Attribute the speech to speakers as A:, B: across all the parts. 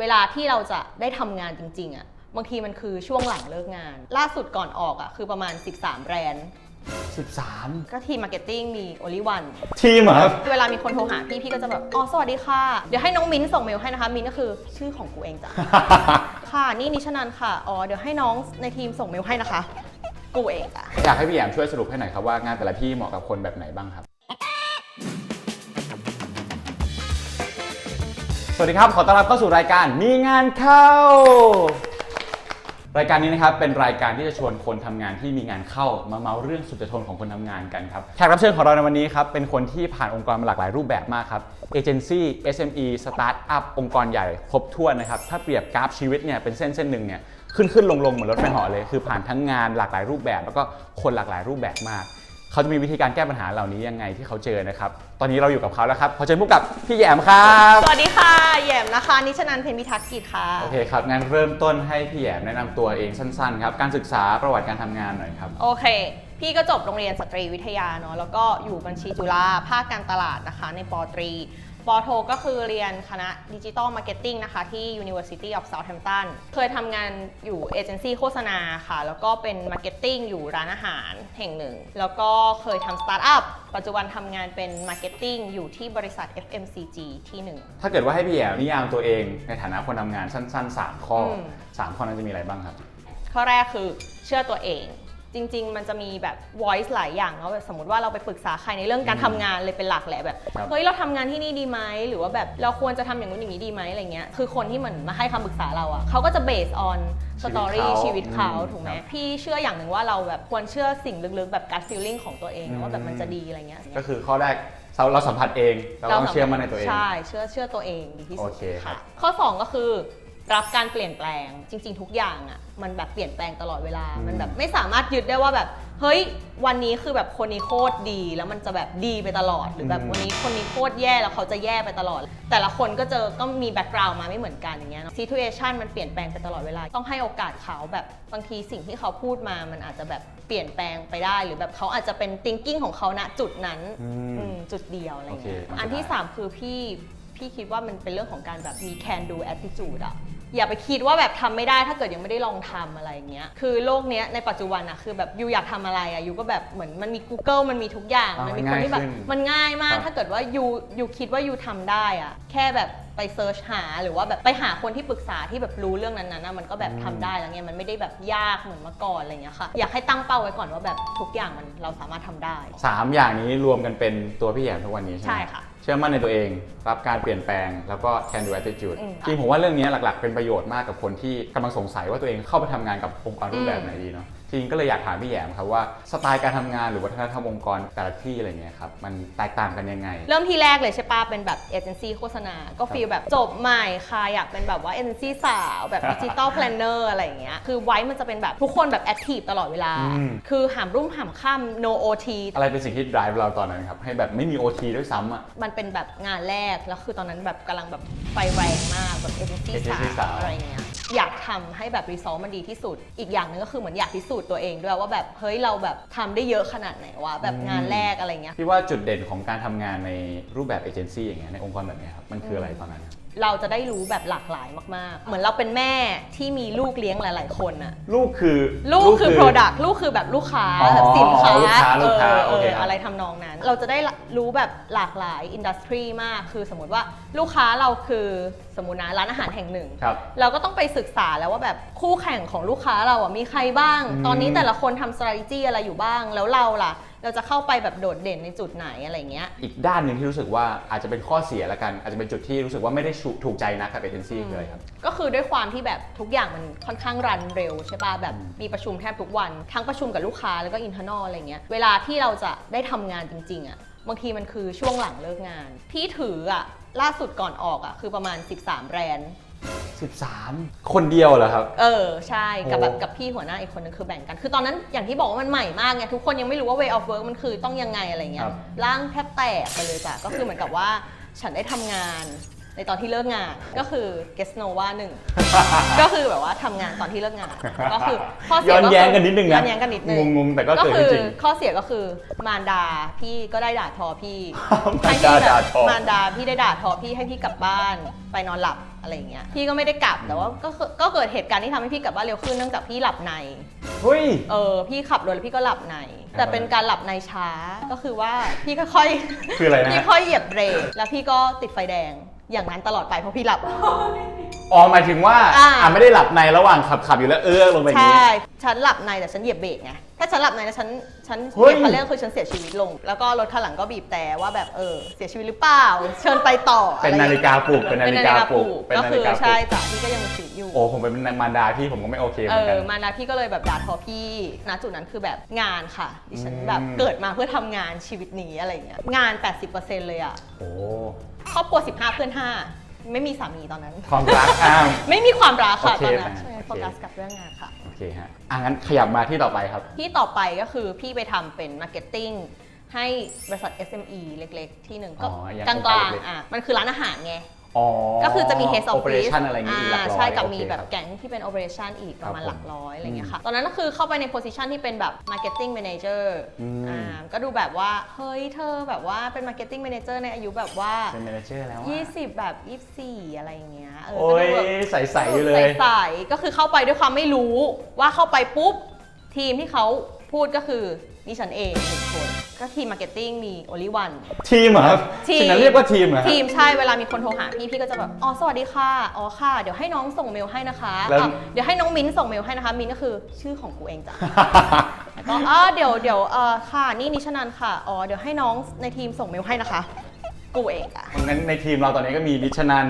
A: เวลาที่เราจะได้ทำงานจริงๆอะบางทีมันคือช่วงหลังเลิกงาน ล่าสุดก่อนออกอะคือประมาณ 13แบรนด์
B: 13
A: ก็ทีมมาร์เก็ตติ้งมี only one
B: ทีมเหรอครับ
A: เวลามีคนโทรหาพี่พี่ก็จะแบบ อ๋อ สวัสดีค่ะ เดี๋ยวให้น้องมิ้นท์ส่งเมลให้นะคะ มิ้นท์ก็คือชื่อของกูเองจ้ะ ค่ะ นี่นิชนันค่ะ อ๋อ เดี๋ยวให้น้องในทีมส่งเมลให้นะคะ กูเองจ้ะ
B: อยากให้พี่แอมช่วยสรุปให้หน่อยครับว่างานแต่ละที่เหมาะกับคนแบบไหนบ้างครับ วัสดีครับ ขอต้อนรับเข้าสู่รายการมีงานเข้า รายการนี้นะครับเป็นรายการที่จะชวนคนทำงานที่มีงานเข้ามาเมาเรื่องสุดจะทนของคนทำงานกันครับแขกรับเชิญของเราในวันนี้ครับเป็นคนที่ผ่านองค์กรมาหลากหลายรูปแบบมากครับเอเจนซี่ SME สตาร์ทอัพองค์กรใหญ่ครบถ้วนนะครับถ้าเปรียบกราฟชีวิตเนี่ยเป็นเส้นเส้นหนึ่งเนี่ยขึ้นขึ้นลงลงเหมือนรถไฟเหาะเลยคือผ่านทั้งงานหลากหลายรูปแบบ แล้วก็คนหลากหลายรูปแบบมาก เขาจะมีวิธีการแก้ปัญหาเหล่านี้ยังไงที่เขาเจอนะครับ ตอนนี้เราอยู่กับเขาแล้วครับขอเชิญพบกับพี่แหยมครับ
A: สวัสดีค่ะแหยมนะคะ นิชนันเพ็ญพิทักษ์กิจค่ะ
B: โอเคครับงั้นเริ่มต้นให้พี่แหยมแนะนำตัวเองสั้นๆครับการศึกษาประวัติการทำงานหน่อยครับ
A: โอเค พี่ก็จบโรงเรียนสตรีวิทยาเนาะ แล้วก็อยู่บัญชีจุฬาภาคการตลาดนะคะ ในปอตรี ปอโทก็คือเรียนคณะดิจิ t a ลมาร์เก็ตติ้งนะคะ ที่ University of Southampton เคยทำงานอยู่เอเจนซี่โฆษณาค่ะ แล้วก็เป็นมาร์เก็ตติ้งอยู่ร้านอาหารแห่งหนึ่ง แล้วก็เคยทำสตาร์ทอัพ ปัจจุบันทำงานเป็นมาร์เก็ตติ้งอยู่ที่บริษัท FMCG ที่หนึ่ง
B: ถ้าเกิดว่าให้พี่แหยมนิยามตัวเองในฐานะคนทำงานสั้นๆ 3 ข้ออ
A: ม
B: สามข้อนั้นจะมีอะไรบ้างครับ
A: ข้อแรกคือเชื่อตัวเอง จริง ๆ มันจะมีแบบ voice หลายอย่างเนาะแบบสมมติว่าเราไปปรึกษาใครในเรื่องการทำงานเลยเป็นหลักแหละแบบ
B: ครับ
A: เฮ้ยเราทำงานที่นี่ดีไหมหรือว่าแบบเราควรจะทำอย่างนู้นอย่างนี้ดีไหมอะไรเงี้ยคือคนที่เหมือนมาให้คำปรึกษาเราอะ่ะเขาก็จะ base on
B: ชีวิต
A: story
B: เขา
A: ชีวิตเขา
B: อืม
A: ถูกไหม
B: ครับ
A: พี่เชื่ออย่างหนึ่งว่าเราแบบควรเชื่อสิ่งลึกๆแบบ gut feeling ของตัวเองนะว่าแบบมันจะดีอะไรเงี้ย
B: ก็คือข้อแรกเราเราสัมผัสเอง เราต้องเชื่อมั่นในตัวเอง
A: ใช่ เชื่อเชื่อตัวเองดีที่สุด
B: โอเคครับ
A: ข้อ 2 ก็คือ รับการเปลี่ยนแปลงจริง ๆ ทุกอย่างอะ่ะมันแบบเปลี่ยนแปลงตลอดเวลา
B: อืม
A: มันแบบไม่สามารถยึดได้ว่าแบบ เฮ้ย วันนี้คือแบบคนนี้โคตรดี แล้วมันจะแบบดีไปตลอดหรือแบบวันนี้คนนี้โคตรแย่แล้วเขาจะแย่ไปตลอด แต่ละคนก็เจอก็มีแบ็กกราวน์มาไม่เหมือนกันอย่างเงี้ยซีทูเอชันมันเปลี่ยนแปลงไปตลอดเวลา ต้องให้โอกาสเขาแบบบางทีสิ่งที่เขาพูดมามันอาจจะแบบเปลี่ยนแปลงไปได้ หรือแบบเขาอาจจะเป็น thinking ของเขาณจุดนั้น
B: อืม
A: อืมจุดเดียวอะไรเงี้ย
B: โอเค
A: อันที่3คือพี่ พี่คิดว่ามันเป็นเรื่องของการแบบมี can do attitude อะอย่าไปคิดว่าแบบทำไม่ได้ถ้าเกิดยังไม่ได้ลองทำอะไรอย่างเงี้ย คือโลกเนี้ยในปัจจุบันอะคือแบบยูอยากทำอะไรอะยูก็แบบเหมือนมันมี Google มันมีทุกอย่าง
B: อ่ามั
A: มันมีคนที่แบบ
B: ง่ายขึ้น
A: มันง่ายมาก
B: ครับ
A: ถ้าเกิดว่ายูยูคิดว่ายูทำได้อะแค่แบบไปเซิร์ชหาหรือว่าแบบไปหาคนที่ปรึกษาที่แบบรู้เรื่องนั้นๆนะมันก็แบบทำได้แล้วเงี้ยมันไม่ได้แบบยากเหมือนเมื่อก่อนอะไรเงี้ยค่ะ อยากให้ตั้งเป้าไว้ก่อนว่าแบบทุกอย่างมันเราสามารถทำได้
B: สามอย่างนี้รวมกันเป็นตัวพี่แหยมทุกวันนี้ใช่ไหม
A: ใช่ค่ะ
B: เชื่อมั่นในตัวเอง รับการเปลี่ยนแปลง แล้วก็ can do attitude
A: อืม
B: จริงผมว่าเรื่องนี้หลักๆ เป็นประโยชน์มากกับคนที่กำลังสงสัยว่าตัวเองเข้าไปทำงานกับองค์กรรูปแบบไหนดีเนาะ จริงก็เลยอยากถามพี่แหยมครับว่าสไตล์การทำงานหรือวัฒนธรรมองค์กรแต่ละที่อะไรเงี้ยครับมันแตกต่างกันยังไง
A: เริ่มที่แรกเลยใช่ปะเป็นแบบเอเจนซี่โฆษณา ก็ฟีลแบบจบใหม่ค่ะอยากเป็นแบบว่าเอเจนซี่สาวแบบดิจิตอลแพลนเนอร์อะไรอย่างเงี้ยคือไว้มันจะเป็นแบบทุกคนแบบแอคทีฟตลอดเวลา
B: อืม
A: คือหามรุ่มหามค่ำ no OT
B: อะไรเป็นสิ่งที่ drive เราตอนนั้นครับให้แบบไม่มี OT ด้วยซ้ำอะ
A: มันเป็นแบบงานแรก แล้วคือตอนนั้นแบบกำลังแบบไฟแรงมากแบบเอเจนซี่
B: agency
A: สา
B: สาวว
A: อะไรอย่างเงี้ย อยากทำให้แบบรีซอสมันดีที่สุด อีกอย่างหนึงก็คือเหมือนอยากพิสูจน์ตัวเองด้วยว่าแบบเฮ้ยเราแบบทำได้เยอะขนาดไหนวะแบบงานแรกอะไรเงี้ย
B: พี่ว่าจุดเด่นของการทำงานในรูปแบบเอเจนซี่อย่างเงี้ยในองค์กรแบบเนี้ยครับมันคืออะไรตอนนั้น
A: เราจะได้รู้แบบหลากหลายมากๆ เหมือนเราเป็นแม่ที่มีลูกเลี้ยงหลาย ๆ คนอะ
B: ลูกคือ
A: ลูกคือ Product ลูกคือแบบลูกค้า
B: อ๋อ
A: แบบสินค้า
B: ลูกค้าลูกค้า
A: เออ
B: โอเค
A: เออ
B: ครับ
A: อะไรทำนองนั้น เราจะได้รู้แบบหลากหลายอินดัสทรีมาก คือสมมติว่าลูกค้าเราคือสมมตินะร้านอาหารแห่งหนึ่ง
B: ครับ
A: เราก็ต้องไปศึกษาแล้วว่าแบบคู่แข่งของลูกค้าเราอะมีใครบ้าง
B: อืม
A: ตอนนี้แต่ละคนทำ strategy อะไรอยู่บ้าง แล้วเราล่ะ เราจะเข้าไปแบบโดดเด่นในจุดไหนอะไรเงี้ย
B: อีกด้านหนึ่งที่รู้สึกว่าอาจจะเป็นข้อเสียละกัน อาจจะเป็นจุดที่รู้สึกว่าไม่ได้ถูกใจนักกับเอเจนซี่เลยครับ
A: ก็คือด้วยความที่แบบทุกอย่างมันค่อนข้างรันเร็วใช่ป่ะแบบมีประชุมแทบทุกวัน ทั้งประชุมกับลูกค้าแล้วก็อินเทอร์นอลอะไรเงี้ยเวลาที่เราจะได้ทำงานจริงๆอะ่ะบางทีมันคือช่วงหลังเลิกงานพี่ถืออะ่ะล่าสุดก่อนออกอะ่ะคือประมาณ 13 แบรนด์
B: 13 คนเดียวเหรอครับ
A: เออ ใช่กับแบบ
B: โอ้
A: กับพี่หัวหน้าอีกคนนึงคือแบ่งกัน คือตอนนั้นอย่างที่บอกว่ามันใหม่มากไงทุกคนยังไม่รู้ว่า way of work มันคือต้องยังไงอะไรเงี้
B: ค
A: ย
B: รับ
A: ร่างแทบแตกไปเลยจ้ะก็คือเหมือนกับว่าฉันได้ทำงาน ในตอนที่เลิกงานก็คือ guest nova หนึ่ง ก็คือแบบว่าทำงานตอนที่เลิกงาน ก็คือข้อเสี
B: ย้
A: ย
B: อน
A: ก็
B: แย้ง
A: คือ
B: กันนิดนึงนะ
A: ย้อนแย้งกันนิดนึง
B: งงๆแต่ก็เกิด
A: คือ
B: จริง
A: ข้อเสียก็คือมารดาพี่ก็ได้ด่าทอพี่
B: มารดา
A: ให้พี่แบบ
B: ด่าทอ
A: มารดาพี่ได้ด่าทอพี่ให้พี่กลับบ้านไปนอนหลับ อะไรอย่างเงี้ยพี่ก็ไม่ได้กลับแต่ว่าก็คือก็เกิดเหตุการณ์ที่ทำให้พี่กลับบ้านเร็วขึ้นเนื่องจากพี่หลับใน
B: เฮ้ย
A: เออพี่ขับรถแล้วพี่ก็หลับใน แต่เป็นการหลับในช้าก็คือว่าพี่ก็ค่อย
B: คืออะไรนะ
A: พี่ค่อยเหยียบเบรกแล้วพี่ก็ติดไฟแดง อย่างนั้นตลอดไปเพราะพี่หลับ
B: อ๋อหมายถึงว่า
A: อ่า
B: อ่าไม่ได้หลับในระหว่างขับขับอยู่แล้วเอื้อลงไปอย่าง
A: ใช่
B: นี้
A: ฉันหลับในแต่ฉันเหยียบเบรกไง ถ้าฉันหลับในแล้วฉันฉันเห
B: เฮ้ย
A: ยียบคันเร่งคือฉันเสียชีวิตลง แล้วก็รถคันหลังก็บีบแต่ว่าแบบเออเสียชีวิตหรือเปล่า เชิญไปต่อ
B: เป็นนาฬิกาปลุกเป็นนาฬิกาปลุกเป็น
A: ก็
B: นา
A: คื
B: ฬิ
A: อกา
B: ปลุ
A: ใช่
B: ก
A: จ้ะพี่ก็ยังมีชีวิตอยู่
B: โอ้ผมเป็นมารดาพี่ผมก็ไม่โอเคเห
A: เอ
B: มือนกัน
A: อ มานะพี่ก็เลยแบบด่าทอพี่ณจุดนั้นคือแบบงานค่ะ ดิฉัน
B: อืม
A: แบบเกิดมาเพื่อทำงานชีวิตนี้อะไรเงี้ย งาน 80%เลยอะ
B: โอ้
A: ครอบครัว 15 เพื่อน 5 ไม่มีสามีตอนนั้น
B: ความรักอ้าว
A: ไม่มีความรักค่ะ
B: โอเค
A: ตอนนั้น
B: นะ
A: ใช่
B: โอเค
A: โฟกัสกับเรื่องงานค่ะ
B: โอ เคฮะอะงั้นขยับมาที่ต่อไปครับ
A: ที่ต่อไปก็คือพี่ไปทำเป็นมาร์เก็ตติ้งให้บริษัท SME เล็กๆ ที่หนึ่งก็
B: อ๋ออย่าง
A: กลาง
B: องค์การเล็ก
A: ๆ
B: ๆ
A: อะมันคือร้านอาหารไง
B: อ๋อ
A: ก็คือจะมี head office
B: operation อะไรอย่างงี้อีกหลักร้อย
A: ใช่กับ
B: โอเค
A: มีแบบ
B: ครับ
A: แก๊งที่เป็น operation อีกประมาณ
B: ครับผม
A: หลักร้อยอะไรเงี้ยค่ะ ตอนนั้นก็คือเข้าไปใน position ที่เป็นแบบ marketing manager
B: อืม
A: อ่าก็ดูแบบว่า เฮ้ยเธอแบบว่าเป็น marketing manager ในอายุแบบว่า
B: เป็น manager แล้วอะ
A: 20แบบ24อะไรอย่างเงี้ยเออ
B: โอ้
A: ก็
B: ย
A: ดูแบบ
B: ใสๆอยู่เลย
A: ใสๆก็คือเข้าไปด้วยความไม่รู้ว่าเข้าไปปุ๊บทีมที่เขา พูดก็คือนี่ฉันเองหนึ่งคน ก็ทีมมาร์เก็ตติ้งมีโอลิวัน
B: ทีมเหรอครับ
A: ทีม
B: สิ่งนั้นเรียกว่าทีมเหรอฮะ
A: ทีมใช่เวลามีคนโทรหาพี่พี่ก็จะแบบอ๋อสวัสดีค่ะอ๋อค่ะ เดี๋ยวให้น้องส่งเมลให้นะคะ
B: แล้ว
A: อะเดี๋ยวให้น้องมิ้นส่งเมลให้นะคะ มิ้นก็คือชื่อของกูเองจ้ะ แล้วก็อ๋อเดี๋ยวเดี๋ยวเออค่ะนี่นิชนันค่ะอ๋อเดี๋ยวให้น้องในทีมส่งเมลให้นะคะ กูเองอะ
B: งั้นในทีมเราตอนนี้ก็มีนิชนัน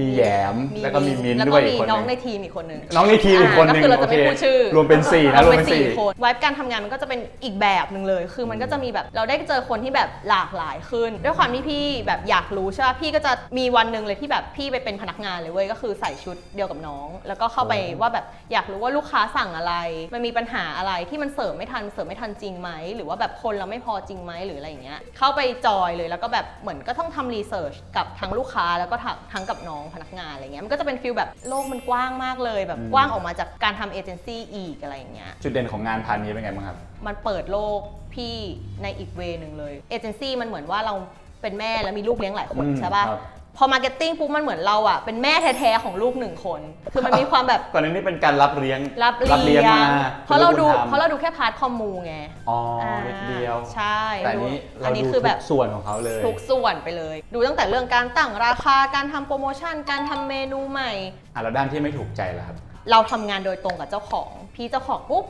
B: มีแหยม แล้วก็มีมินท์ด้วยอีกคนห
A: แล้วก็มีน้อง
B: นึ
A: ใน
B: ง
A: ทีมอีกคนนึง
B: น้องในทีมอีกคนหนึ่ง
A: ก็คือเราจะไม่
B: โอเค
A: พูดชื่อ
B: รวมเป็นสี่นะรวมเป็นสี่
A: คนไวบ์การทำงานมันก็จะเป็นอีกแบบหนึ่งเลย คือมันก็จะมีแบบเราได้เจอคนที่แบบหลากหลายขึ้น ด้วยความที่พี่แบบอยากรู้ใช่ป่ะพี่ก็จะมีวันหนึ่งเลยที่แบบพี่ไปเป็นพนักงานเลยเว้ยก็คือใส่ชุดเดียวกับน้อง แล้วก็เข้าไปว่าแบบอยากรู้ว่าลูกค้าสั่งอะไร มันมีปัญหาอะไรที่มันเสริมไม่ทันเสริมไม่ทันจริงไหมหรือว่าแบบคนเราไม่พอจริงไหมหรืออะไรอย่างเงี้ยเข้าไปจอยเลยแล้วก็แบบเหมือนก็ต้องทำรีเสิร์ชกับทั้งลูกค้าแล้วก็ทั้งทั้งกับน้องพนักงานอะไรเงี้ยมันก็จะเป็นฟิลแบบโลกมันกว้างมากเลย แบบ
B: อืม
A: กว้างออกมาจากการทำเอเจนซี่อีกอะไรอย่างเงี้ย
B: จุดเด่นของงานพาร์ทนี้เป็นไงบ้างครับ
A: มันเปิดโลกพี่ในอีกเวนึงเลยเอเจนซี่มันเหมือนว่าเราเป็นแม่แล้วมีลูกเลี้ยงหลายคน
B: อืม
A: ใช่ป่ะ
B: ครับ
A: พอมาร์เก็ตติ้งปุ๊บมันเหมือนเราอะเป็นแม่แท้ๆของลูกหนึ่งคน คือมันมีความแบบ
B: ก่อนหน้านี้เป็นการรับเลี้ยง
A: รับเลี้ยง
B: มา
A: เพราะเราดู
B: ป็นลูกบุญธม
A: เพราะเราดูแค่พาร์ทคอมมูไง
B: อ๋อ
A: อ่า
B: เล็กเดียว
A: ใช่
B: แต่อันนี้
A: ดู
B: เรา
A: อันนี้
B: ดู
A: คือแบบ
B: ทุกส่วนของเขาเลย
A: ทุกส่วนไปเลย ดูตั้งแต่เรื่องการตั้งราคาการทำโปรโมชั่น การทำเมนูใหม่
B: อะแล้วด้านที่ไม่ถูกใจล่ะครับ
A: เราทำงานโดยตรงกับเจ้าของ พี่เจ้าของปุ๊บ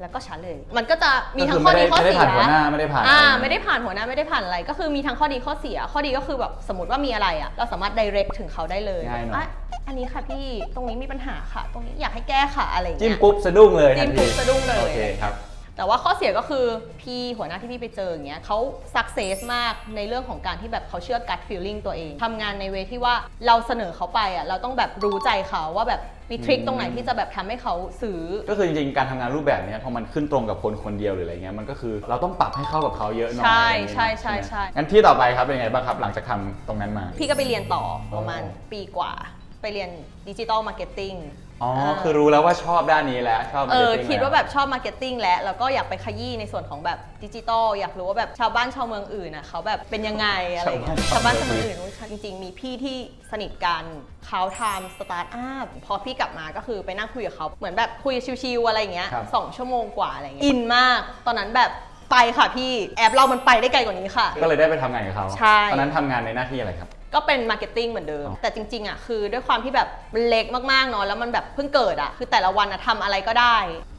A: แล้วก็ฉันเลย มันก็จะมี
B: ก็
A: ทั้
B: คื
A: งข้อ
B: ไม่
A: ดี
B: ได้
A: ข้อ
B: ไม่ได้
A: เสีย
B: ผ่านหัวหน้าไม่ได้ผ่าน
A: อ่า
B: อะไร
A: ไม่ได้ผ่านหัวหน้าไม่ได้ผ่านอะไร ก็คือมีทั้งข้อดีข้อเสีย ข้อดีก็คือแบบสมมติว่ามีอะไรอะเราสามารถ direct ถึงเขาได้เลย
B: ง่ายเนอะ
A: อะอันนี้ค่ะพี่ตรงนี้มีปัญหาค่ะ ตรงนี้อยากให้แก้ค่ะอะไรอย่าง
B: จิ้
A: เงี้
B: ม
A: ย
B: ปุ๊บสะดุ้งเลย
A: จิ้ม
B: ทันที
A: ปุ๊บสะดุ้งเลย
B: โอเคครับ
A: แต่ว่าข้อเสียก็คือพี่หัวหน้าที่พี่ไปเจออย่างเงี้ยเขาสักเซสมากในเรื่องของการที่แบบเขาเชื่อ gut feeling ตัวเองทำงานในเวที่ว่าเราเสนอเขาไปอะเราต้องแบบรู้ใจเขาว่าแบบมีทริคตรงไหนที่จะแบบทำให้เขาซื้อ
B: ก็คือจริงๆ การทำงานรูปแบบเนี้ยพอมันขึ้นตรงกับคนคนเดียวหรืออะไรเงี้ยมันก็คือเราต้องปรับให้เข้ากับเขาเยอะหน่อย
A: ใช่
B: อะไรอย่างเงี้ย
A: ใช่ใช่
B: ไหม
A: ใช่
B: งั้นที่ต่อไปครับเป็นไงบ้างครับหลังจากทำตรงนั้นมา
A: พี่ก็ไปเรียนต่อประมาณ
B: อ๋อ
A: ปีกว่า ไปเรียนดิจิตอลมาร์เก็ตติ้ง
B: อ๋อ คือรู้แล้วว่าชอบด้านนี้แล้ว ชอบ
A: เออ
B: marketing
A: คิดว่า
B: ล้
A: แบบชอบมาร์เก็ตติ้งแล้วแล้วก็อยากไปขยี้ในส่วนของแบบดิจิตอลอยากรู้ว่าแบบชาวบ้านชาวเมืองอื่นน่ะเขาแบบเป็นยังไงอะไรอย่างเงี้ยชา
B: ชาวว
A: บ้า
B: บ้านน
A: ชาว
B: ชาว
A: เมื
B: เมื
A: อง
B: อง
A: อื่นอุ๊ยจริง ๆ มีพี่ที่สนิทกันเขาทำสตาร์ทอัพพอพี่กลับมาก็คือไปนั่งคุยกับเขาเหมือนแบบคุยชิวๆอะไรอย่างเงี้ย
B: ครับ
A: สองชั่วโมงกว่าอะไรอย่างเงี้ยอินมาก ตอนนั้นแบบไปค่ะพี่แอปเรามันไปได้ไกลกว่านี้ค่ะ
B: ก็เลยได้ไปทำงานกับเขา
A: ใช่
B: ตอนนั้นทำงานในหน้าที่อะไรครับ
A: ก็เป็นมาร์เก็ตติ้งเหมือนเดิม
B: อ๋อ
A: แต่จริงๆอะคือด้วยความที่แบบมันเล็กมากๆเนาะแล้วมันแบบเพิ่งเกิดอะคือแต่ละวันอะทำอะไรก็ได้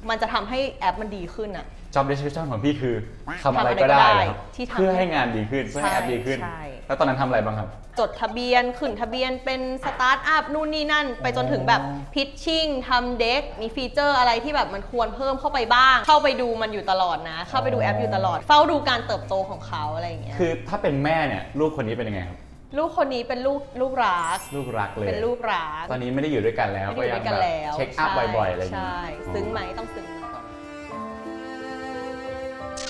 A: มันจะทำให้แอปมันดีขึ้นอะ
B: job description ของพี่คือทำอะไร
A: ทำอะไร
B: ก็ได้
A: ก็ได้
B: เหรอครับ
A: ที่ทำ
B: เพื่อให้งานดีขึ้นเพื่อให้แอปดีขึ้น
A: ใช่
B: แล้วตอนนั้นทำอะไรบ้างครับ
A: จดทะเบียนขึ้นทะเบียนเป็นสตาร์ทอัพนู่นนี่นั่น ไปจนถึงแบบพิชชิ่งทำเด็กมีฟีเจอร์อะไรที่แบบมันควรเพิ่มเข้าไปบ้าง เข้าไปดูมันอยู่ตลอดนะ เข้าไปดูแอปอยู่ตลอด เฝ้าดูการเติบโตของเขาอะไรอย่างเงี้ย
B: คือถ้าเป็นแม่เนี่ยลูกคนนี้เป็นยังไงครับ
A: ลูกคนนี้เป็นลูกลูกรัก
B: ลูกรักเลย
A: เป็นลูกรัก
B: ตอนนี้ไม่ได้อยู่ด้วยกันแล้ว
A: ไม่ได้อยู่ด้วยกัน
B: แบบ
A: แล้ว
B: เช็คอัพ
A: ใช่
B: บ่อยๆอะไรอย่าง
A: ใช่
B: งี้
A: ซึ้งไหมต้องซึ้งนะ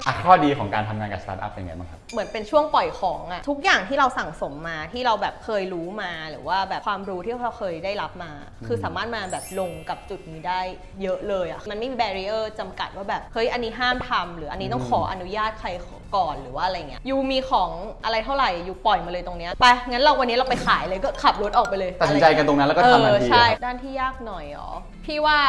B: อะข้อดีของการทำงานกับสตาร์ทอัพเป็นไงบ้างครับ
A: เหมือนเป็นช่วงปล่อยของอะทุกอย่างที่เราสั่งสมมาที่เราแบบเคยรู้มา หรือว่าแบบความรู้ที่เราเคยได้รับมา คือสามารถมาแบบลงกับจุดนี้ได้เยอะเลยอะมันไม่มีแบเรียร์จำกัดว่าแบบเฮ้ยอันนี้ห้ามทำหรืออันนี้ต้องขออนุญาตใครก่อนหรือว่าอะไรเงี้ยยูมีของอะไรเท่าไหร่ยูปล่อยมาเลยตรงเนี้ยไปงั้นเราวันนี้เราไปขายเลยก็ขับรถออกไปเลย
B: ตัดสินใจกันตรงนั้นแล้วก็ทำทัน
A: เออ
B: ที
A: ใช่
B: เหรอ
A: ด้านที่ยากหน่อยเหรอ พี่ว่า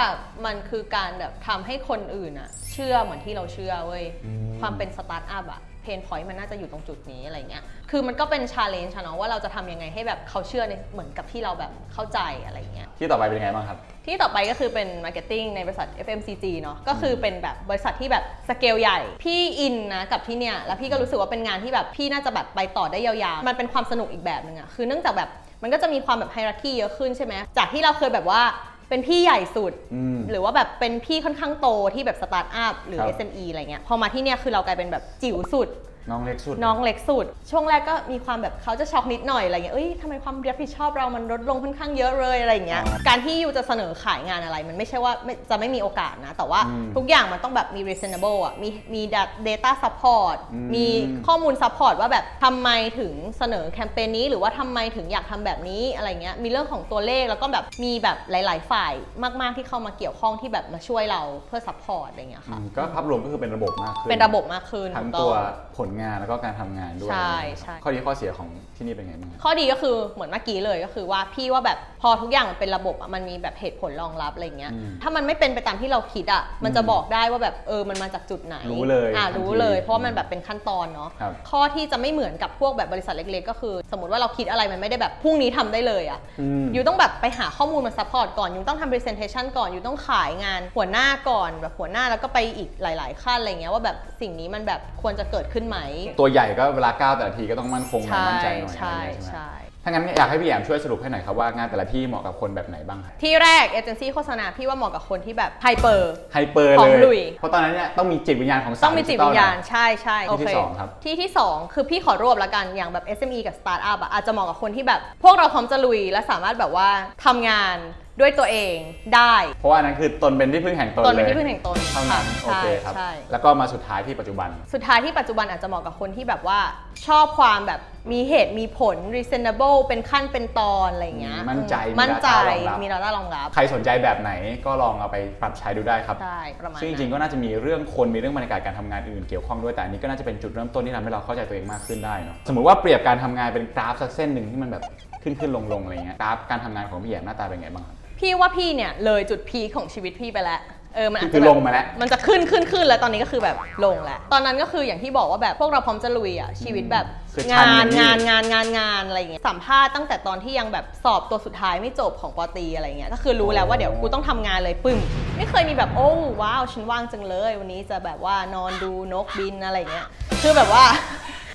A: มันคือการแบบทำให้คนอื่นอะเชื่อเหมือนที่เราเชื่อเว้ย
B: อืม
A: ความเป็นสตาร์ทอัพอะเพนพอยต์มันน่าจะอยู่ตรงจุดนี้อะไรเงี้ย คือมันก็เป็นชาเลนจ์เนาะว่าเราจะทำยังไงให้แบบเขาเชื่อในเหมือนกับที่เราแบบเข้าใจอะไรเงี้ย
B: ที่ต่อไปเป็นยังไงบ้างครับ
A: ที่ต่อไปก็คือเป็นมาร์เก็ตติ้งในบริษัท FMCG เนาะก็คือเป็นแบบบริษัทที่แบบสเกลใหญ่ พี่อินนะกับที่เนี่ย แล้วพี่ก็รู้สึกว่าเป็นงานที่แบบพี่น่าจะแบบไปต่อได้ยาวๆ มันเป็นความสนุกอีกแบบหนึ่งอะคือเนื่องจากแบบมันก็จะมีความแบบไฮรักีเยอะขึ้นใช่ไหมจากที่เราเคยแบบว่า เป็นพี่ใหญ่สุด
B: อืม
A: หรือว่าแบบเป็นพี่ค่อนข้างโตที่แบบสตาร์ทอัพหรือ
B: ครับ
A: SME อะไรเงี้ยพอมาที่เนี่ยคือเรากลายเป็นแบบจิ๋วสุด
B: น้องเล็กสุด
A: น้องเล็กสุด ช่วงแรกก็มีความแบบเขาจะช็อกนิดหน่อยอะไรเงี้ยเอ้ยทำไมความรับผิดชอบเรามันลดลงค่อนข้างเยอะเลยอะไรเงี้ย
B: อ๋อ
A: การที่ยูจะเสนอขายงานอะไร มันไม่ใช่ว่าไม่จะไม่มีโอกาสนะ แต่ว่า
B: อืม
A: ทุกอย่างมันต้องแบบมี reasonable อะ มีมี data support
B: อืม
A: มีข้อมูล support ว่าแบบทำไมถึงเสนอแคมเปญนี้ หรือว่าทำไมถึงอยากทำแบบนี้อะไรเงี้ย มีเรื่องของตัวเลขแล้วก็แบบมีแบบหลาย ๆ ฝ่ายมาก ๆ ที่เข้ามาเกี่ยวข้องที่แบบมาช่วยเราเพื่อ support อะไรเงี้ย
B: อื
A: ค่ะ
B: มก็ภาพรวมก็คือเป็นระบบมากขึ้น
A: เป็นระบบมากขึ้น
B: ทั้ง
A: ถูกต้
B: ตั
A: อ
B: วผลงานแล้วก็การทำงานด้วย
A: ใช่ใช่
B: ข้อดีข้อเสียของที่นี่เป็นไงบ้างครับ
A: ข้อดีก็คือเหมือนเมื่อกี้เลยก็คือว่าพี่ว่าแบบพอทุกอย่างมันเป็นระบบอะมันมีแบบเหตุผลรองรับอะไรเงี้ย
B: อืม
A: ถ้ามันไม่เป็นไปตามที่เราคิดอะมันจะบอกได้ว่าแบบเออมันมาจากจุดไหน
B: รู้เลย
A: อ่า
B: ทันที
A: รู้เลย เพราะว่ามันแบบเป็นขั้นตอนเนาะ
B: ครับ
A: ข้อที่จะไม่เหมือนกับพวกแบบบริษัทเล็กๆ ก็คือ สมมติว่าเราคิดอะไรมันไม่ได้แบบพรุ่งนี้ทำได้เลยอะ
B: อืม
A: ยูต้องแบบไปหาข้อมูลมาซัพพอร์ตก่อนยูต้องทำ presentation ก่อนยูต้องขายงานหัวหน้าก่อนแบบหัวหน้าแล้วก็ไปอีกหลาย ๆ ขั้นอะไรเงี้ยว่าแบบสิ่งนี้มันแบบควรจะเกิดขึ้นไหม
B: ตัวใหญ่ก็เวลาก้าวแต่ละทีก็ต้องมั่นคงหน่อย
A: ใช่
B: มั่นใจหน่อย
A: ใช่
B: อะไรอย่างเงี้ยใช่ไหม
A: ใช่
B: ถ้างั้นอยากให้พี่แอมช่วยสรุปให้หน่อยครับว่างานแต่ละที่เหมาะกับคนแบบไหนบ้างครับ
A: ที่แรกเอเจนซี่โฆษณาพี่ว่าเหมาะกับคนที่แบบไฮเปอร์
B: ไฮเปอร์
A: ข
B: เล
A: องลุ
B: ย
A: ย
B: เพราะตอนนั้นเนี่ยต้องมีจิตวิญญาณของสา
A: ต้องมีจิตวิญญาณ
B: ดิจิตอล
A: ใช่ใช่
B: ที่ที่
A: โเค
B: สองครับ
A: ที่ที่ 2 คือพี่ขอรวบละกันอย่างแบบ SME กับสตาร์ทอัพอะอาจจะเหมาะกับคนที่แบบ พวกเราพร้อมจะลุยและสามารถแบบว่าทำงาน ด้วยตัวเองได้
B: เพราะว่าอันนั้นคือตนเป็นที่พึ่งแห่งตน
A: ตน
B: เล
A: เป็น
B: ย
A: ที่พึ่งแห่งตน
B: เท่านั้น
A: ค่ะ
B: โอเคครับ
A: ใช่
B: แล้วก็มาสุดท้ายที่ปัจจุบัน
A: สุดท้ายที่ปัจจุบันอาจจะเหมาะกับคนที่แบบว่าชอบความแบบมีเหตุมีผล reasonable เป็นขั้นเป็นตอนอะไรอย่างเงี้ย
B: มั่นใจมี
A: มั่นใจ
B: data รองรับ
A: มี data รองรับ
B: ใครสนใจแบบไหนก็ลองเอาไปปรับใช้ดูได้ครับ
A: ใช่ประมาณ
B: ซึ่งจริงๆก็น่าจะมีเรื่องคนมีเรื่องบรรยากาศการทำงานอื่นๆเกี่ยวข้องด้วยแต่อันนี้ก็น่าจะเป็นจุดเริ่มต้นที่ทำให้เราเข้าใจตัวเองมากขึ้นได้เนาะสมมติว่าเปรียบการทำงานเป็นกราฟสักเส้นหนึ่งที่มันแบบขึ้นขึ้นลงลงๆอะไรเงี้ยกราฟการทำงานของพี่แยมหน้าตาเป็นไงบ้างครับ
A: พี่ว่าพี่เนี่ยเลยจุดพีคของชีวิตพี่ไปแล้วเออมันอาจ
B: คื
A: จะ
B: อ
A: แบบ
B: ลงมาแล้ว
A: มันจะขึ้นขึ้นขึ้นแล้วตอนนี้ก็คือแบบลงแล้ว ตอนนั้นก็คืออย่างที่บอกว่าแบบพวกเราพร้อมจะลุยอะชีวิตแบบ
B: คือชั
A: งาน
B: อย่
A: งาน
B: นี้
A: งานงานงานอะไรอย่างเงี้ยสัมภาษณ์ตั้งแต่ตอนที่ยังแบบสอบตัวสุดท้ายไม่จบของปอตรีอะไรเงี้ยก็คือรู้แล้วว่าเดี๋ยวกูต้องทำงานเลยปึ้มไม่เคยมีแบบโอ้ว้าวฉันว่างจังเลย วันนี้จะแบบว่านอนดูนกบินอะไรเงี้ยคือแบบว่า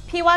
A: พี่ว่า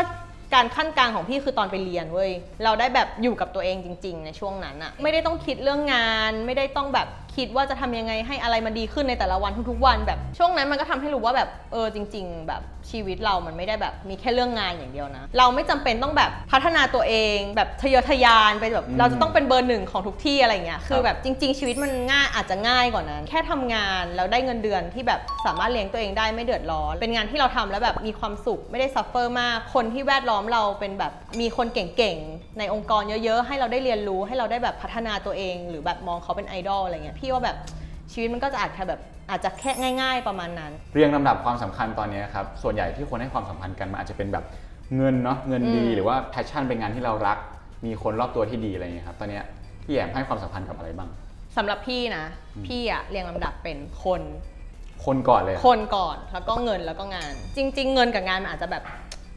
A: การขั้นกลางของพี่คือตอนไปเรียนเว้ย เราได้แบบอยู่กับตัวเองจริง ๆ ในช่วงนั้นอะไม่ได้ต้องคิดเรื่องงาน ไม่ได้ต้องแบบ คิดว่าจะทำยังไงให้อะไรมันดีขึ้นในแต่ละวันทุกๆวัน แบบช่วงนั้นมันก็ทำให้รู้ว่าแบบเออจริง ๆ แบบชีวิตเรามันไม่ได้แบบมีแค่เรื่องงานอย่างเดียวนะ เราไม่จำเป็นต้องแบบพัฒนาตัวเอง แบบทะเยอทะยานไปแบบ
B: อืม
A: เราจะต้องเป็นเบอร์หนึ่งของทุกที่อะไรเงี้ยคื
B: ค
A: อ
B: รับ
A: แบบจริง ๆ ชีวิตมันง่ายอาจจะง่ายกว่านั้น แค่ทำงานแล้วได้เงินเดือนที่แบบสามารถเลี้ยงตัวเองได้ไม่เดือดร้อน เป็นงานที่เราทำแล้วแบบมีความสุขไม่ได้ซัฟเฟอร์มากคนที่แวดล้อมเราเป็นแบบมีคนเก่งๆในองค์กรเยอะๆ ให้เราได้เรียนรู้ให้เราได้แบบพัฒนาตัวเอง หรือแบบมองเขาเป็นไอดอลอะไรเงี้ยพี่ว่าแบบชีวิตมันก็จะอาจจะแบบอาจจะแค่ง่าย ๆ ประมาณนั้น
B: เรียงลำดับความสำคัญตอนนี้ครับ ส่วนใหญ่ที่คนให้ความสำคัญกันมันอาจจะเป็นแบบเงินเนาะเงินดี
A: อืม
B: หรือว่าแพชชั่นเป็นงานที่เรารัก มีคนรอบตัวที่ดีอะไรอย่างเงี้ยครับตอนเนี้ยพี่แยมให้ความสำคัญกับอะไรบ้าง
A: สำหรับพี่นะ
B: อืม
A: พี่อะเรียงลำดับเป็นคน
B: คนก่อนเลย
A: คนก่อนแล้วก็เงินแล้วก็งาน จริง ๆ เงินกับงานมันอาจจะแบบ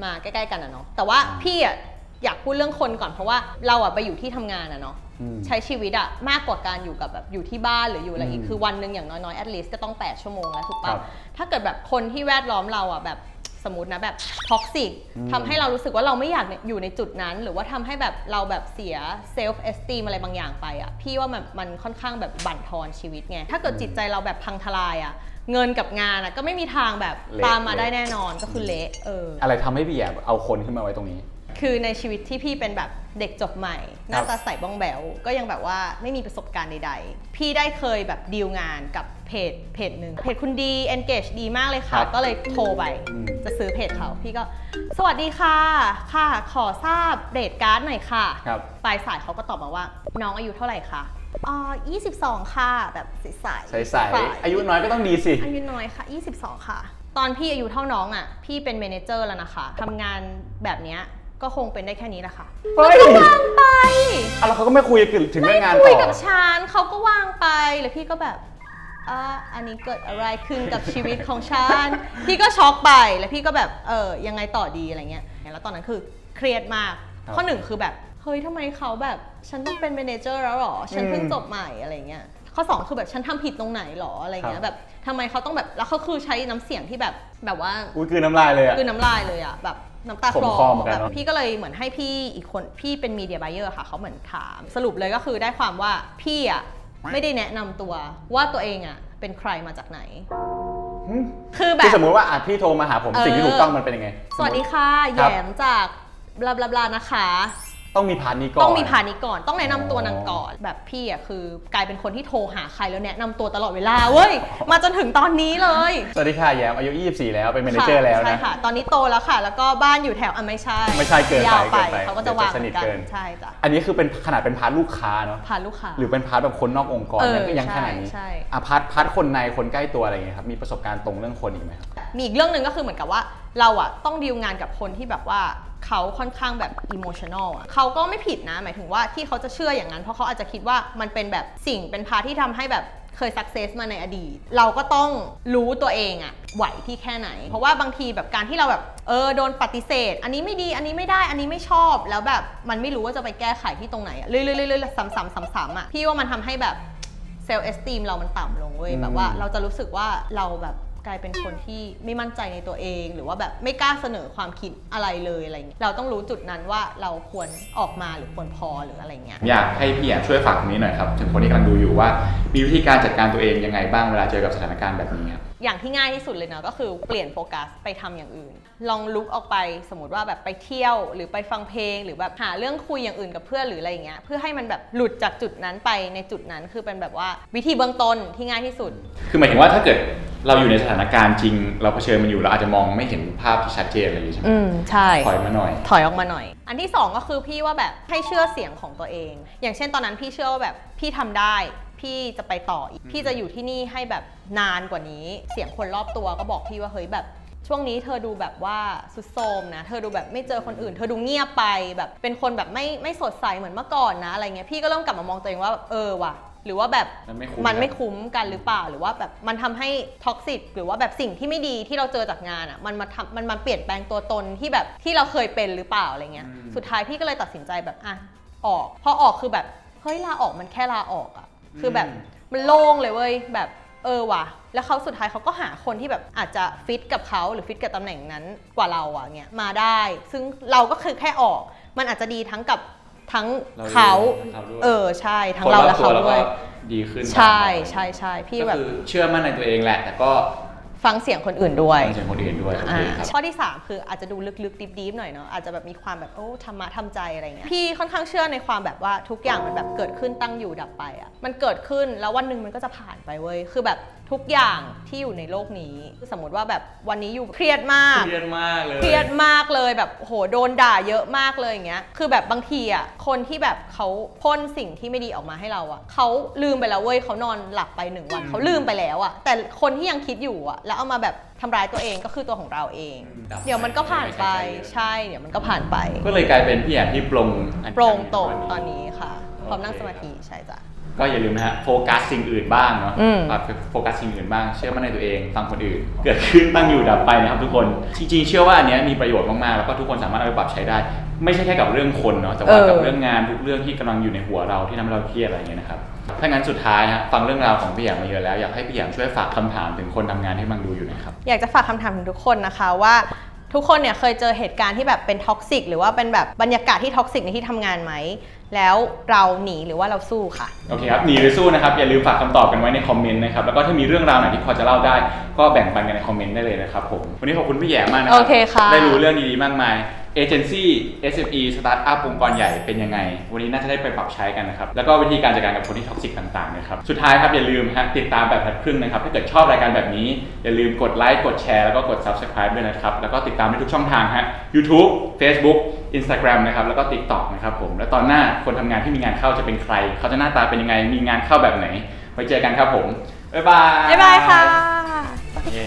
A: มาใกล้ ๆ กันอะเนาะแต่ว่าพี่อะ อยากพูดเรื่องคนก่อนเพราะว่าเราอะไปอยู่ที่ทำงานอะเนาะ
B: อืม
A: ใช้ชีวิตอะมากกว่าการอยู่กับแบบอยู่ที่บ้านหรืออยู่อะไรอีก
B: อืม
A: คือวันหนึ่งอย่างน้อยๆ at least ก็ต้อง 8 ชั่วโมงแล้วถูก
B: ครั
A: ปะ
B: บ
A: ถ้าเกิดแบบคนที่แวดล้อมเราอะแบบสมมตินะแบบท็อกซิก
B: อืม
A: ทำให้เรารู้สึกว่าเราไม่อยากอยู่ในจุดนั้น หรือว่าทำให้แบบเราแบบเสียเซลฟ์เอสตีมอะไรบางอย่างไปอะพี่ว่ามันมันค่อนข้างแบบบั่นทอนชีวิตไงถ้าเกิดจิตใจเราแบบพังทลายอะเงินกับงานอะก็ไม่มีทางแบบ
B: เละ
A: ตามมาได้
B: เละ
A: แน่นอนก็คือเละเออ
B: อะไรทำให้พี่แยมเอาคนขึ้นมาไว้ตรงนี้
A: คือในชีวิตที่พี่เป็นแบบเด็กจบใหม่หน้าตาใสบ้องแบวก็ยังแบบว่าไม่มีประสบการณ์ใดๆ พี่ได้เคยแบบดีลงานกับเพจเพจหนึ่งเพจคุณดี engage ดีมากเลย
B: ค
A: ค่ะ
B: รับ
A: ก็เลยโทรไป
B: อืม
A: จะซื้อเพจเขาพี่ก็ สวัสดีค่ะ ค่ะขอทราบเรทการ์ดหน่อยค่ะ
B: ครับ
A: ปลายสายเขาก็ตอบมาว่า น้องอายุเท่าไหร่คะอ๋อ22 ค่ะ แบบใสๆ
B: ใสๆอายุน้อยก็ต้องดีสิ
A: อายุน้อยค่ะ 22 ค่ะ ตอนพี่อายุเท่าน้องอะ พี่เป็นเมเนเจอร์แล้วนะคะทำงานแบบเนี้ย ก็คงเป็นได้แค่นี้แหละค่ะ
B: เฮ้ย
A: แล้วก็วางไป
B: อะแล้วเขาก็ไม่คุยถึงเรื่องงาน
A: คุ
B: ต่
A: ย
B: อ
A: กับฉันเขาก็วางไปแล้วพี่ก็แบบอ่าอันนี้เกิดอะไรขึ้นกับชีวิตของฉัน พี่ก็ช็อกไปแล้วพี่ก็แบบเออยังไงต่อดีอะไรเงี้ยแล้วตอนนั้นคือเครียดมาก
B: ครับ
A: ข้อหนึ่งคือแบบเฮ้ยทำไมเขาแบบฉันต้องเป็นเมเนเจอร์แล้วหรอฉันเพิ่ง
B: อืม
A: จบใหม่อะไรเงี้ยข้อสองคือแบบฉันทำผิดตรงไหนหรออะไรเงี้
B: ครั
A: ย
B: บ
A: แบบทำไมเขาต้องแบบแล้วเขาคือใช้น้ำเสียงที่แบบแบบว่า
B: อุ้ยคือน้ำลายเลยอะ
A: คือน้ำลายเลยอะแบบ น้ำตา
B: ข
A: ค
B: ม
A: ลอ
B: คอเหมือนกัน
A: แบบ
B: เนอะ
A: พี่ก็เลยเหมือนให้พี่อีกคนพี่เป็นมีเดียไบเออร์ค่ะเขาเหมือนถาม สรุปเลยก็คือได้ความว่าพี่อะไม่ได้แนะนำตัวว่าตัวเองอะเป็นใครมาจากไหน
B: หึ
A: คือแบ
B: คือบสมมุติว่าอะพี่โทรมาหาผม
A: เออ
B: สิ่งที่ถูกต้องมันเป็นยังไง
A: สวัสดีค่ะ
B: ครั
A: แย
B: บ
A: มจากบลาบลาบลานะคะ
B: ต้องมีพาร์ทนี้ก่อน
A: ต้องมีผ่านนี้ก่อน ต้องแนะนำตัว
B: อ๋อ
A: นางก่อน แบบพี่อะคือกลายเป็นคนที่โทรหาใครแล้วแนะนำตัวตลอดเวลาเว้ย มาจนถึงตอนนี้เลย
B: สวัสดีค่ะแยมอายุ 24 แล้วเป็นเมเนเจอร์แล้ว
A: ใช่
B: นะ
A: ค่ะ ตอนนี้โตแล้วค่ะ แล้วก็บ้านอยู่แถวอะไม่ใช่
B: ไม่ใช่เกินไป
A: ยาวไป
B: เกินไป
A: เขาก็จะวาง
B: เดี๋ยวจะสนิท
A: กั
B: เกิน
A: ใช่จ้ะ
B: อันนี้คือเป็นขนาดเป็นพาร์ทลูกค้าเนาะ
A: พาลูกค้า
B: หรือเป็นพาร์ทแบบคนนอกองค์กร
A: เออ
B: เนี่ยก็ยังขนาดนี้
A: ใช่ใช่
B: อะพาร์ทพาร์ทคนในคนใกล้ตัวอะไรอย่างเงี้ยครับ มีประสบการณ์ตรงเรื่องคนอีกไหมครับ
A: มีอีกเรื่องหนึ่งก็คือเหมือนกับว่า เราอะต้องดีลงานกับคนที่แบบว่าเขาค่อนข้างแบบอิโมชันอลอะเขาก็ไม่ผิดนะ หมายถึงว่าที่เขาจะเชื่ออย่างนั้น เพราะเขาอาจจะคิดว่ามันเป็นแบบสิ่งเป็นพาที่ทำให้แบบเคยสักเซสมาในอดีต เราก็ต้องรู้ตัวเองอะไหวที่แค่ไหน เพราะว่าบางทีแบบการที่เราแบบเออโดนปฏิเสธ อันนี้ไม่ดีอันนี้ไม่ได้อันนี้ไม่ชอบ แล้วแบบมันไม่รู้ว่าจะไปแก้ไขที่ตรงไหนเรื่อยๆๆๆซ้ำๆซ้ำๆอะพี่ว่ามันทำให้แบบเซลล์เอสตีมเรามันต่ำลงเว้ยแบบว่าเราจะรู้สึกว่าเราแบบ กลายเป็นคนที่ไม่มั่นใจในตัวเอง หรือว่าแบบไม่กล้าเสนอความคิดอะไรเลยอะไรเงี้ยเราต้องรู้จุดนั้นว่าเราควรออกมาหรือควรพอหรืออะไรเงี้ย
B: อยากให้พี่แอมช่วยฝากตรงนี้หน่อยครับถึงคนที่กำลังดูอยู่ว่ามีวิธีการจัดการตัวเองยังไงบ้างเวลาเจอกับสถานการณ์แบบนี้ครับ
A: อย่างที่ง่ายที่สุดเลยเนาะก็คือเปลี่ยนโฟกัสไปทำอย่างอื่น ลองลุกออกไปสมมติว่าแบบไปเที่ยวหรือไปฟังเพลง หรือแบบหาเรื่องคุยอย่างอื่นกับเพื่อนหรืออะไรอย่างเงี้ยเพื่อให้มันแบบหลุดจากจุดนั้นไปในจุดนั้นคือเป็นแบบว่าวิธีเบื้องต้นที่ง่ายที่สุด
B: คือหมายถึงว่าถ้าเกิดเราอยู่ในสถานการณ์จริง เราเผชิญมันอยู่เราอาจจะมองไม่เห็นภาพที่ชัดเจนอะไรอย่างนี้ใช่ไหม
A: อืมใช่
B: ถอยมาหน่อย
A: ถอยออกมาหน่อย อันที่สองก็คือพี่ว่าแบบให้เชื่อเสียงของตัวเอง อย่างเช่นตอนนั้นพี่เชื่อว่าแบบพี่ทำได้ พี่จะไปต่ออีก พี่จะอยู่ที่นี่ให้แบบนานกว่านี้ เสียงคนรอบตัวก็บอกพี่ว่าเฮ้ยแบบช่วงนี้เธอดูแบบว่าสุดโทรมนะ เธอดูแบบไม่เจอคนอื่น เธอดูเงียบไปแบบเป็นคนแบบไม่ไม่สดใสเหมือนเมื่อก่อนนะอะไรเงี้ย พี่ก็เริ่มกลับมามองตัวเองว่าแบบเออว่ะ หรือว่าแบบ
B: มันไม่คุ้ม
A: มันไม่คุ้มกันหรือเปล่า หรือว่าแบบมันทำให้ท็อกซิกหรือว่าแบบสิ่งที่ไม่ดีที่เราเจอจากงานอะมันมาทำมันมาเปลี่ยนแปลงตัวตนที่แบบที่เราเคยเป็นหรือเปล่าอะไรเงี้ย
B: อืม
A: สุดท้ายพี่ก็เลยตัดสินใจแบบอะออก พอออกคือแบบเฮ้ยลาออกมันแค่ลาออกอะ คือแบบมันโล่งเลยเว้ยแบบเออว่ะ แล้วเขาสุดท้ายเขาก็หาคนที่แบบอาจจะฟิตกับเขาหรือฟิตกับตำแหน่งนั้นกว่าเราอะเงี้ยมาได้ ซึ่งเราก็คือแค่ออก มันอาจจะดีทั้งกับทั้ง
B: เราด้วย
A: เขา
B: ทั้งเขาด้วย
A: เออใช่ทั้งเราและเขา
B: คนรอบตัว
A: ด้วย
B: ก็ดีขึ้น
A: ใช่ใช่ใช่พี่
B: ก็
A: แบบ
B: คือเชื่อมั่นในตัวเองแหละ แต่ก็
A: ฟังเสียงคนอื่นด้วย
B: ฟังเสียงคนอื่นด้วยโอเค
A: อ่า
B: ครับ
A: ข้อที่ 3 คืออาจจะดูลึกๆดิบๆหน่อยเนาะอาจจะแบบมีความแบบโอ้ธรรมะทำใจอะไรเงี้ยพี่ค่อนข้างเชื่อในความแบบว่าทุกอย่างมันแบบเกิดขึ้นตั้งอยู่ดับไปอะ่ะมันเกิดขึ้นแล้ววันหนึ่งมันก็จะผ่านไปเว้ยคือแบบ ทุกอย่างที่อยู่ในโลกนี้ สมมติว่าแบบวันนี้อยู่เครียดมาก
B: เครียดมากเลย
A: เครียดมากเลยแบบโหโดนด่าเยอะมากเลยอย่างเงี้ย คือแบบบางทีอะคนที่แบบเขาพ่นสิ่งที่ไม่ดีออกมาให้เราอะเขาลืมไปแล้วเว้ยเขานอนหลับไปหนึ่งวัน
B: อืม
A: เขาลืมไปแล้วอะแต่คนที่ยังคิดอยู่อะแล้วเอามาแบบทำร้ายตัวเองก็คือตัวของเราเอง
B: ดับ
A: เดี๋ยวมันก็ผ่านไป
B: ไม่ใช่ใจเลย
A: ใช่เดี๋ยวมันก็ผ่านไป
B: ก็เลยกลายเป็นพี่แอมที่ปรงอัน
A: โปร่งโตก
B: วั
A: ตอนนี้ค่ะพร้อมนั่ง
B: โอเค
A: สมาธิใช่จ้ะ
B: ก็อย่าลืมนะฮะโฟกัสสิ่งอื่นบ้างเนาะ
A: อืม
B: อะโฟกัสสิ่งอื่นบ้าง เชื่อมั่นในตัวเองฟังคนอื่น เกิดขึ้นตั้งอยู่ดับไปนะครับทุกคนจริงๆ เชื่อว่าอันเนี้ยมีประโยชน์มากๆแล้วก็ทุกคนสามารถเอาไปปรับใช้ได้ ไม่ใช่แค่กับเรื่องคนเนาะแต่ว่า
A: เออ
B: กับเรื่องงานทุกเรื่องที่กำลังอยู่ในหัวเราที่ทำให้เราเครียดอะไรอย่างเงี้ยนะครับถ้างั้นสุดท้ายฮะฟังเรื่องราวของพี่แยมมาเยอะแล้วอยากให้พี่แยมช่วยฝากคำถามถึงคนทำงานที่กำลังดูอยู่หนะครับ
A: อยากจะฝากคำถามถึงทุกคนนะคะว่าทุกคนเนี่ยเคยเจอเหตุการณ์ที่แบบเป็นท็อกซิกหรือว่าเป็นแบบบรรยากาศที่ท็อกซิกในที่ทำงานไหม แล้วเราหนีหรือว่าเราสู้ค่ะ
B: โอเคครับหนีหรือสู้นะครับ อย่าลืมฝากคำตอบกันไว้ในคอมเมนต์นะครับ แล้วก็ถ้ามีเรื่องราวไหนที่พอจะเล่าได้ ก็แบ่งปันกันในคอมเมนต์ได้เลยนะครับผม วันนี้ขอบคุณพี่แหยมมากนะครั
A: โอเคค่ะ
B: ได้รู้เรื่องดีๆมากมายเอเจนซี่ SME สตาร์ทอัพองค์กรใหญ่เป็นยังไง วันนี้น่าจะได้ไปปรับใช้กันนะครับ แล้วก็วิธีการจัดการกับคนที่ท็อกซิกต่างๆนะครับ สุดท้ายครับอย่าลืมฮะติดตามแบบพัดครึ่งนะครับ ถ้าเกิดชอบรายการแบบนี้ อย่าลืมกดไลค์กดแชร์แล้วก็กด subscribe ด้วยนะครับ แล้วก็ติดตามได้ทุกช่องทางฮะ YouTube Facebook Instagram นะครับแล้วก็ TikTok นะครับผมแล้วตอนหน้าคนทำงานที่มีงานเข้าจะเป็นใคร เขาจะหน้าตาเป็นยังไงมีงานเข้าแบบไหนไว้เจอกันครับผมบ๊ายบาย
A: บ๊ายบายค่ะ
B: เย้